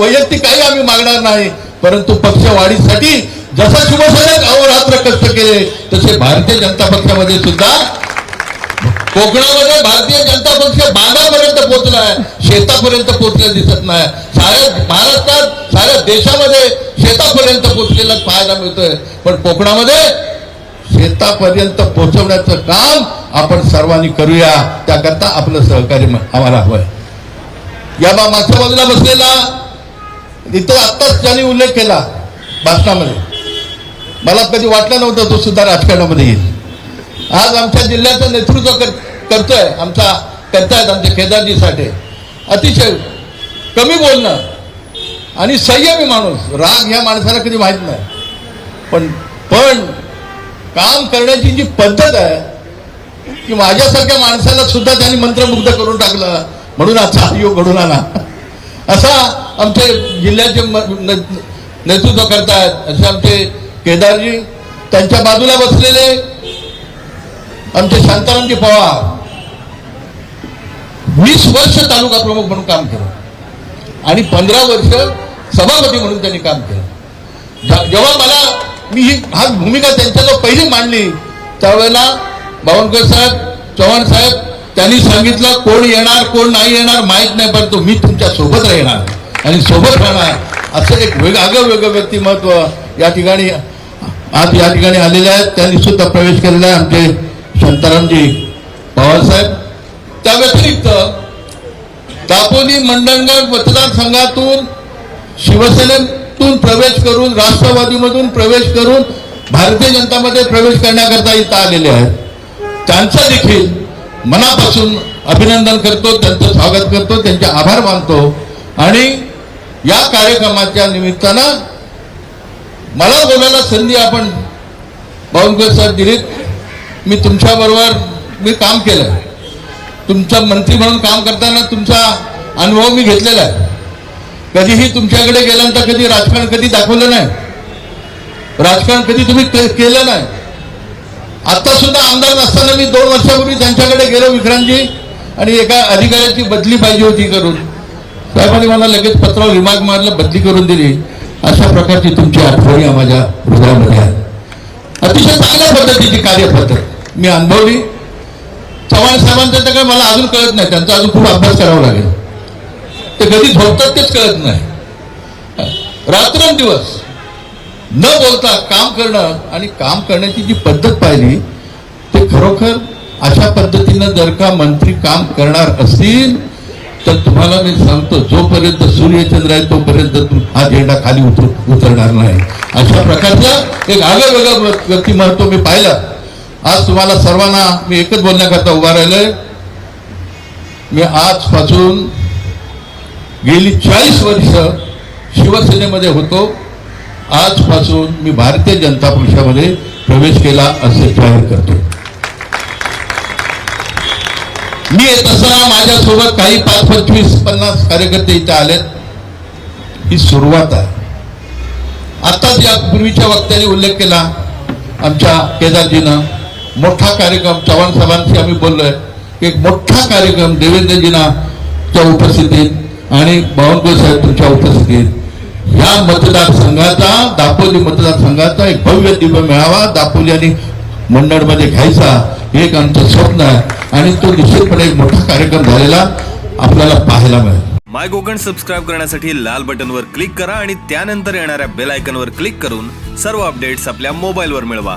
वैयक्तिक काही आम्ही मागणार नाही. परंतु पक्ष वाढीसाठी जसा शिवसेनेत अहोरात्र कष्ट केले तसे भारतीय जनता पक्षामध्ये सुद्धा कोकणामध्ये भारतीय जनता पक्ष बागापर्यंत पोहोचलाय शेतापर्यंत पोहोचलेला दिसत नाही. साऱ्या महाराष्ट्रात साऱ्या देशामध्ये शेतापर्यंत पोहोचलेला पाहायला मिळतोय. पण कोकणामध्ये शेतापर्यंत पोहोचवण्याचं काम आपण सर्वांनी करूया. त्याकरता आपलं सहकार्य आम्हाला हवंय. या बा मागच्या बाजूला बसलेला इथं आत्ताच त्यांनी उल्लेख केला भाषणामध्ये मला कधी वाटलं नव्हतं तो सुद्धा राजकारणामध्ये येईल. आज आमच्या जिल्ह्याचं नेतृत्व कर करतोय आमचा करतायत आमचे केदारजी साठे. अतिशय कमी बोलणं आणि संयमी माणूस राग ह्या माणसाला कधी माहीत नाही. पण पण काम करण्याची जी पद्धत आहे की माझ्यासारख्या माणसाला सुद्धा त्यांनी मंत्रमुग्ध करून टाकलं म्हणून आजचा योग घडून आला. असा आमचे जिल्ह्याचे नेतृत्व करतायत. असे आमचे केदारजी त्यांच्या बाजूला बसलेले आमचे शांतारामजी पवार. वीस वर्ष तालुका प्रमुख म्हणून काम केलं. आणि पंधरा वर्ष सभापती म्हणून त्यांनी काम केलं. जेव्हा मला मी ही हा भूमिका त्यांच्याजवळ पहिली मांडली त्यावेळेला बावनकर साहेब चव्हाण साहेब त्यांनी सांगितलं कोण येणार कोण नाही येणार माहीत नाही परंतु मी तुमच्यासोबत राहणार. आणि सोबत राहणार. असं एक वेग आगळं वेगळं व्यक्तिमत्व या ठिकाणी आज या ठिकाणी आलेले आहेत. त्यांनी सुद्धा प्रवेश केलेला आहे आमचे शांतारामजी पवार त्या व्यतिरिक्त दापोली मंडणगड मतदारसंघातून शिवसेनेतून प्रवेश करून राष्ट्रवादीमधून प्रवेश करून भारतीय जनतामध्ये प्रवेश करण्याकरता इथं आलेले आहेत. त्यांचं देखील मनापासून अभिनंदन करतो त्यांचं स्वागत करतो त्यांचे आभार मानतो. आणि या कार्यक्रमाच्या निमित्तानं मला बोलायला संधी आपण बावनकर साहेब दिलीत. मी तुमच्याबरोबर मी काम केलं. तुमचा मंत्री म्हणून काम करताना तुमचा अनुभव मी घेतलेला आहे. कधीही तुमच्याकडे गेल्यानंतर कधी राजकारण कधी दाखवलं नाही. राजकारण कधी तुम्ही केलं नाही. आता सुद्धा आमदार नसताना मी दोन वर्षापूर्वी त्यांच्याकडे गेलो विक्रांतजी आणि एका अधिकाऱ्याची बदली पाहिजे होती करून. साहेबांनी मला लगेच पत्रावर रिमार्क मारलं बदली करून दिली. अशा प्रकारची तुमची आठवणी माझ्या हृदयामध्ये आहे. अतिशय चांगल्या पद्धतीची कार्यपद्धत. मी अनुभवली. चव्हाण साहेबांचं तर काय मला अजून कळत नाही. त्यांचा अजून खूप अभ्यास करावा लागेल. ते कधी झोपतात तेच कळत नाही. रात्रंदिवस न बोलता काम करणं आणि काम करण्याची जी पद्धत पाहिली ते खरोखर अशा पद्धतीनं जर का मंत्री काम करणार असतील तर तुम्हाला मी सांगतो जोपर्यंत सूर्यचंद्र आहे तोपर्यंत हा झेंडा खाली उतर उतरणार नाही. अशा प्रकारचं एक आगळं वेगळं व्य- व्यक्तिमत्व मी पाहिलं. आज तुम्हाला सर्वांना मी एकच बोलण्याकरता उभा राहिलोय. मी आजपासून गेली चाळीस वर्ष शिवसेनेमध्ये होतो. आजपासून मी भारतीय जनता पक्षामध्ये प्रवेश केला असे जाहीर करतो. मी येत असताना माझ्यासोबत काही पाच पंचवीस पन्नास कार्यकर्ते इथे आलेत. ही सुरुवात आहे. आताच या पूर्वीच्या वक्त्याने उल्लेख केला आमच्या केदारजीनं. मोठा कार्यक्रम चव्हाण साहेबांशी आम्ही बोललोय. एक मोठा कार्यक्रम देवेंद्रजीनाच्या उपस्थितीत आणि बावनकुळे साहेब तुमच्या उपस्थितीत. या मतदारसंघाचा दापोली मतदारसंघाचा एक भव्य दिव्य मेळावा दापोली आणि मंडळमध्ये घ्यायचा. हे एक आमचं स्वप्न आहे. आणि तो निश्चितपणे एक मोठा कार्यक्रम झालेला आपल्याला पाहायला मिळेल. माय कोकण सबस्क्राईब करण्यासाठी लाल बटनवर क्लिक करा आणि त्यानंतर येणाऱ्या बेल आयकनवर क्लिक करून सर्व अपडेट्स आपल्या मोबाईलवर मिळवा.